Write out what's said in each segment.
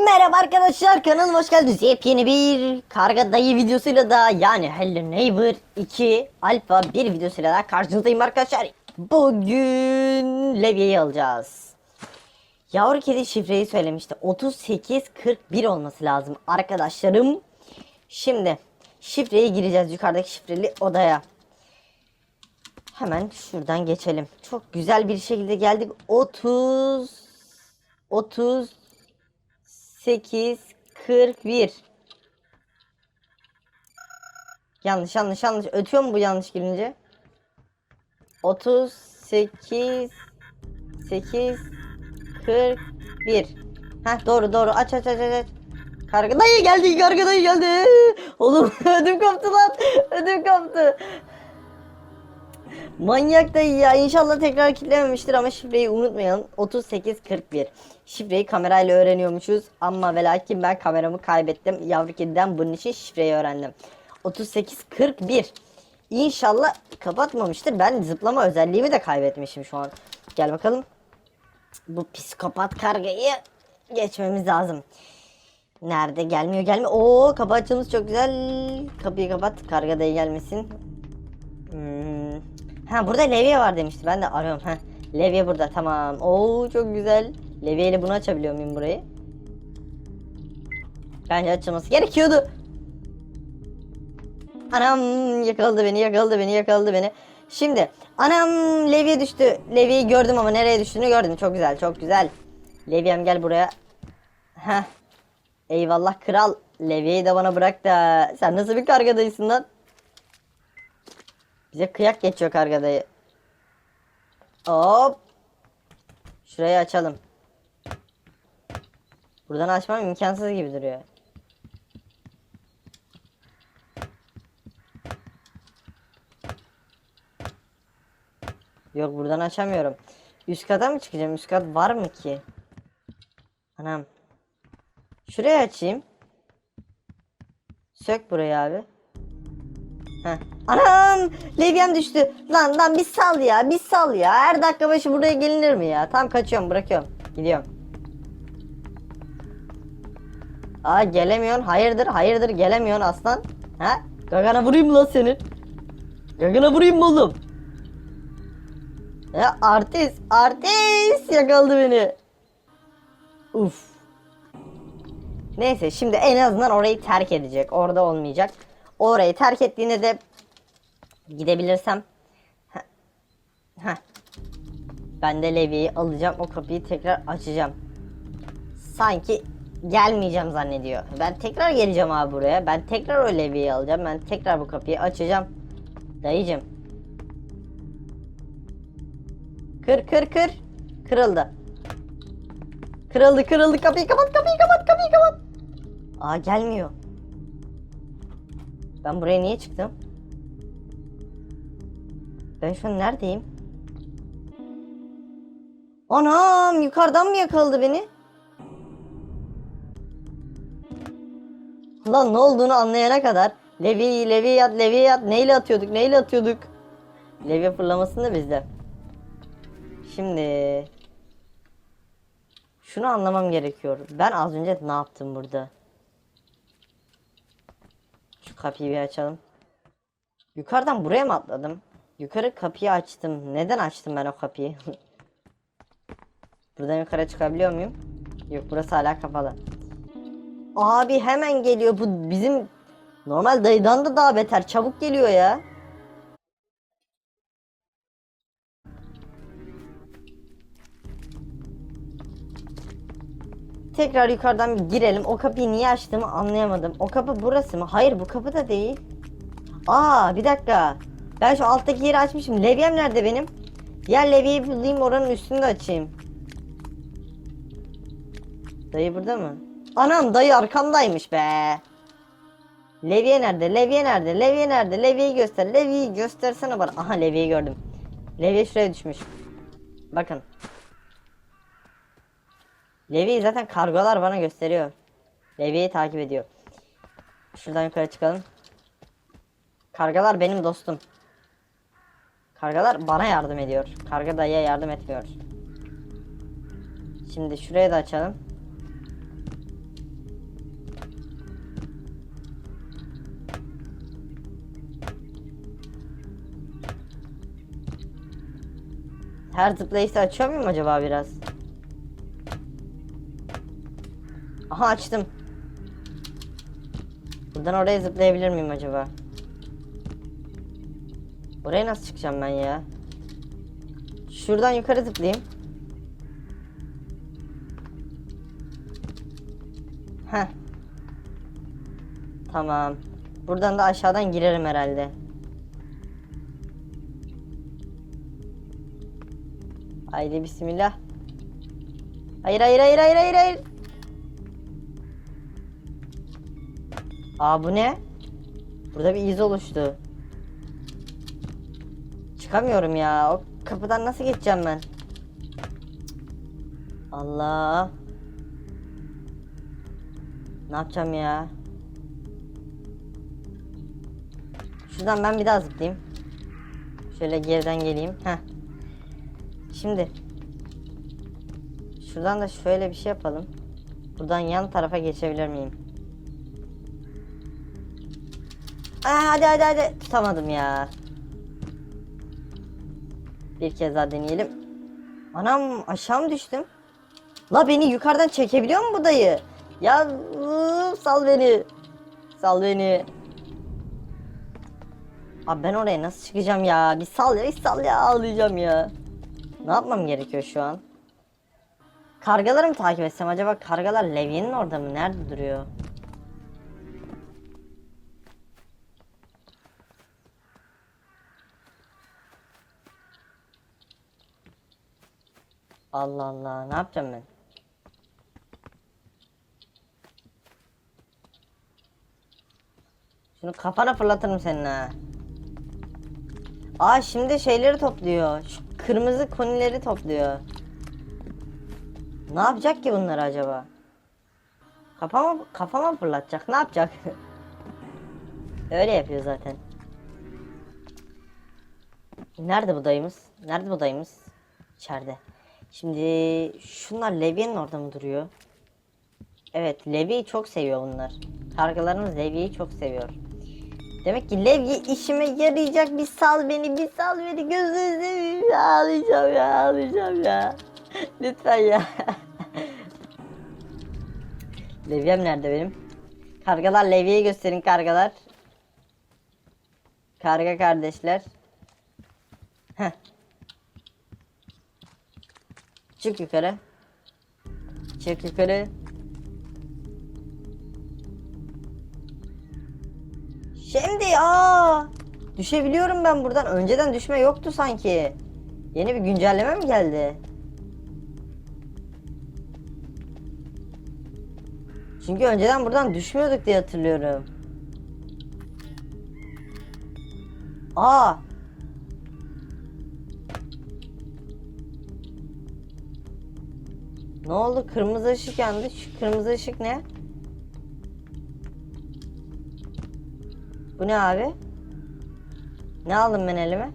Merhaba arkadaşlar kanalıma hoş geldiniz. Yepyeni bir karga dayı videosuyla da yani Hello Neighbor 2 Alpha bir videosuyla da karşınızdayım arkadaşlar. Bugün Levi'yi alacağız. Yavru kedi şifreyi söylemişti. 3841 olması lazım arkadaşlarım. Şimdi şifreyi gireceğiz yukarıdaki şifreli odaya. Hemen şuradan geçelim. Çok güzel bir şekilde geldik. 30 30 8 41 Yanlış yanlış yanlış. Ötüyor mu bu yanlış girince? 38 8 41 Heh doğru doğru aç aç aç aç. Karga dayı geldi karga dayı geldi. Oğlum ödüm koptu lan. Ödüm koptu. Manyak dayı ya. İnşallah tekrar kilitlememiştir ama şifreyi unutmayalım. 3841 Şifreyi kamerayla öğreniyormuşuz. Ama ve lakin ben kameramı kaybettim. Yavru kediden bunun için şifreyi öğrendim. 3841 İnşallah kapatmamıştır. Ben zıplama özelliğimi de kaybetmişim şu an. Gel bakalım. Bu psikopat kargayı geçmemiz lazım. Nerede? Gelmiyor gelmiyor. Oo kapı açılmış. Çok güzel. Kapıyı kapat. Karga dayı gelmesin. Ha burada levye var demişti. Ben de arıyorum. Ha. Levye burada tamam. Oo çok güzel. Levye ile bunu açabiliyor muyum burayı? Bence açılması gerekiyordu. Anam yakaladı beni, yakaladı beni, yakaladı beni. Şimdi anam levye düştü. Levyeyi gördüm ama nereye düştüğünü gördüm. Çok güzel, çok güzel. Levyem gel buraya. Heh. Eyvallah kral. Levyeyi de bana bırak da. Sen nasıl bir kargadayısın lan? Bize kıyak geçiyor kargadayı. Hop. Şurayı açalım. Buradan açmam imkansız gibi duruyor. Yok buradan açamıyorum. Üst kata mı çıkacağım? Üst kat var mı ki? Anam. Şurayı açayım. Sök burayı abi. Anam! Levyem düştü. Lan lan bir sal ya. Bir sal ya. Her dakika başı buraya gelinir mi ya? Tam kaçıyorum bırakıyorum. Gidiyorum. Aa gelemiyorsun. Hayırdır hayırdır gelemiyorsun aslan. Ha? Gagana vurayım lan senin? Gagana vurayım mı oğlum? Ya artist artist yakaladı beni. Uf. Neyse şimdi en azından orayı terk edecek. Orada olmayacak. Orayı terk ettiğinde de gidebilirsem Heh. Heh. ben de Levi'yi alacağım o kapıyı tekrar açacağım. Sanki gelmeyeceğim zannediyor. Ben tekrar geleceğim abi buraya. Ben tekrar o Levi'yi alacağım. Ben tekrar bu kapıyı açacağım. Dayıcım. Kır kır kır. Kırıldı. Kırıldı kırıldı kapıyı kapat kapıyı kapat kapıyı kapat. Aa gelmiyor. Ben buraya niye çıktım? Ben şu an neredeyim? Anam yukarıdan mı yakaladı beni? Lan ne olduğunu anlayana kadar Levi, Levi yat, Levi yat neyle atıyorduk, neyle atıyorduk? Levi fırlamasını bizde. Şimdi şunu anlamam gerekiyor. Ben az önce ne yaptım burada? Kapıyı bir açalım. Yukarıdan buraya mı atladım? Yukarı kapıyı açtım. Neden açtım ben o kapıyı? Buradan yukarı çıkabiliyor muyum? Yok burası hala kapalı. Abi hemen geliyor. Bu bizim normal dayıdan da daha beter. Çabuk geliyor ya. Tekrar yukarıdan bir girelim. O kapıyı niye açtığımı anlayamadım. O kapı burası mı? Hayır bu kapı da değil. Aa bir dakika. Ben şu alttaki yeri açmışım. Levyem nerede benim? Diğer levyeyi bulayım oranın üstünde açayım. Dayı burada mı? Anam dayı arkamdaymış be. Levye nerede? Levye nerede? Levye nerede? Levyeyi göster. Levyeyi göstersene bana. Aha levyeyi gördüm. Levye şuraya düşmüş. Bakın. Levi'yi zaten kargolar bana gösteriyor. Levi'yi takip ediyor. Şuradan yukarı çıkalım. Kargalar benim dostum. Kargalar bana yardım ediyor. Karga dayıya yardım etmiyor. Şimdi şurayı da açalım. Her zıplayışı açıyor muyum acaba biraz? Aha açtım. Buradan oraya zıplayabilir miyim acaba? Oraya nasıl çıkacağım ben ya? Şuradan yukarı zıplayayım. Heh. Tamam. Buradan da aşağıdan girerim herhalde. Haydi bismillah. Hayır hayır hayır hayır hayır hayır. Aa bu ne? Burada bir iz oluştu. Çıkamıyorum ya. O kapıdan nasıl geçeceğim ben? Allah. Ne yapacağım ya? Şuradan ben bir daha zıplayayım. Şöyle geriden geleyim. Heh. Şimdi. Şuradan da şöyle bir şey yapalım. Buradan yan tarafa geçebilir miyim? Aa, hadi hadi hadi. Tutamadım ya. Bir kez daha deneyelim. Anam aşağı mı düştüm? La beni yukarıdan çekebiliyor mu bu dayı? Ya sal beni. Sal beni. Abi ben oraya nasıl çıkacağım ya? Bir sal ya, bir sal ya ağlayacağım ya. Ne yapmam gerekiyor şu an? Kargaları mı takip etsem acaba? Kargalar levyenin orada mı? Nerede duruyor? Allah Allah ne yapacağım ben? Şunu kafana fırlatırım senin ha. Aa şimdi şeyleri topluyor. Şu kırmızı konileri topluyor. Ne yapacak ki bunlar acaba? Kafama kafama fırlatacak? Ne yapacak? Öyle yapıyor zaten. Nerede bu dayımız? Nerede bu dayımız? İçeride. Şimdi şunlar Levi'nin orada mı duruyor? Evet Levi'yi çok seviyor bunlar. Kargalarımız Levi'yi çok seviyor. Demek ki Levi işime yarayacak bir sal beni bir sal beni gözünü seveyim ya ağlayacağım ya ağlayacağım ya. Lütfen ya. Levi'm nerede benim? Kargalar Levi'yi gösterin kargalar. Karga kardeşler. Çık yukarı. Çık yukarı. Şimdi ya. Düşebiliyorum ben buradan. Önceden düşme yoktu sanki. Yeni bir güncelleme mi geldi? Çünkü önceden buradan düşmüyorduk diye hatırlıyorum. Aa. Ne oldu? Kırmızı ışık yandı. Şu kırmızı ışık ne? Bu ne abi? Ne aldım ben elime?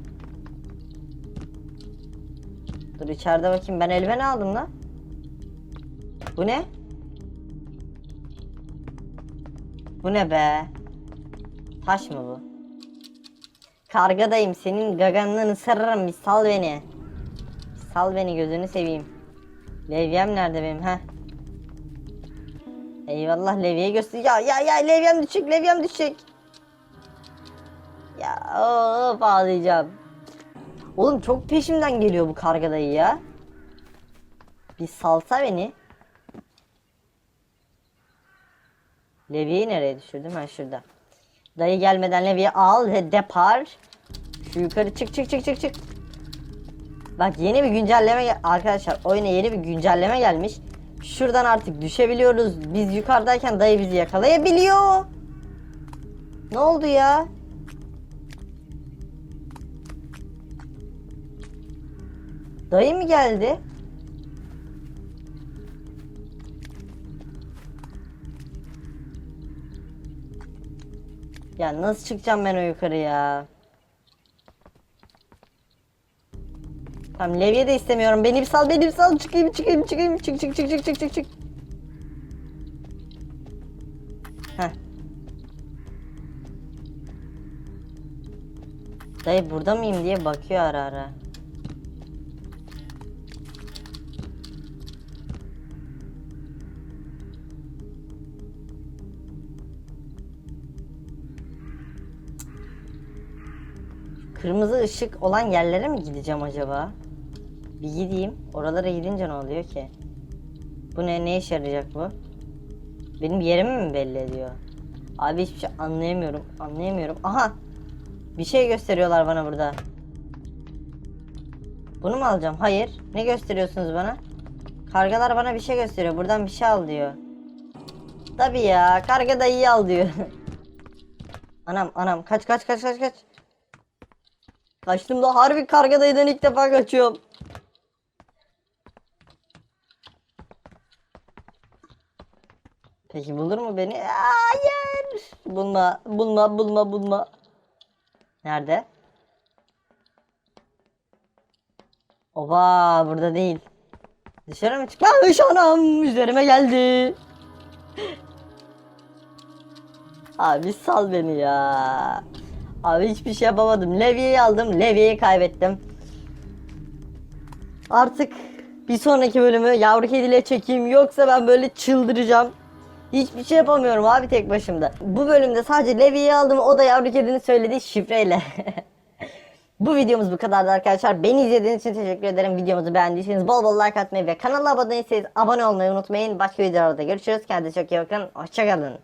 Dur içeride bakayım. Ben elime ne aldım lan? Bu ne? Bu ne be? Taş mı bu? Kargadayım. Senin gaganını ısırırım. Bir sal beni. Bir sal beni gözünü seveyim. Levyem nerede benim ha? Eyvallah levyeyi göster. Ya ya ya levyem düşecek. Levyem düşecek. Ya of ağlayacağım. Oğlum çok peşimden geliyor bu karga dayı ya. Bir salsa beni. Levi'yi nereye düşürdüm? Ha şurada. Dayı gelmeden Levi'yi al ve depar. Şu yukarı çık çık çık çık çık. Bak yeni bir güncelleme arkadaşlar oyuna yeni bir güncelleme gelmiş. Şuradan artık düşebiliyoruz. Biz yukarıdayken dayı bizi yakalayabiliyor. Ne oldu ya? Dayı mı geldi? Ya nasıl çıkacağım ben o yukarı ya? Tamam levye de istemiyorum. Beni bir sal, beni bir sal. Çıkayım, çıkayım, çıkayım. Çık, çık, çık, çık, çık, çık, çık. Heh. Dayı burada mıyım diye bakıyor ara ara. Kırmızı ışık olan yerlere mi gideceğim acaba? Bir gideyim. Oralara gidince ne oluyor ki? Bu ne? Ne işe yarayacak bu? Benim yerimi mi belli ediyor? Abi hiçbir şey anlayamıyorum. Anlayamıyorum. Aha! Bir şey gösteriyorlar bana burada. Bunu mu alacağım? Hayır. Ne gösteriyorsunuz bana? Kargalar bana bir şey gösteriyor. Buradan bir şey al diyor. Tabii ya. Karga da iyi al diyor. anam anam kaç kaç kaç kaç kaç. Kaçtım da harbi karga dayıdan ilk defa kaçıyorum. Peki bulur mu beni? Hayır. Bulma, bulma, bulma, bulma. Nerede? Oba burada değil. Dışarı mı çıkmış anam üzerime geldi. Abi sal beni ya. Abi hiçbir şey yapamadım. Levye'yi aldım. Levye'yi kaybettim. Artık bir sonraki bölümü yavru kediyle çekeyim yoksa ben böyle çıldıracağım. Hiçbir şey yapamıyorum abi tek başımda. Bu bölümde sadece Levi'yi aldım. O da yavru kedinin söylediği şifreyle. bu videomuz bu kadardı arkadaşlar. Beni izlediğiniz için teşekkür ederim. Videomuzu beğendiyseniz bol bol like atmayı ve kanala abone değilseniz abone olmayı unutmayın. Başka videolarda görüşürüz. Kendinize çok iyi bakın. Hoşçakalın.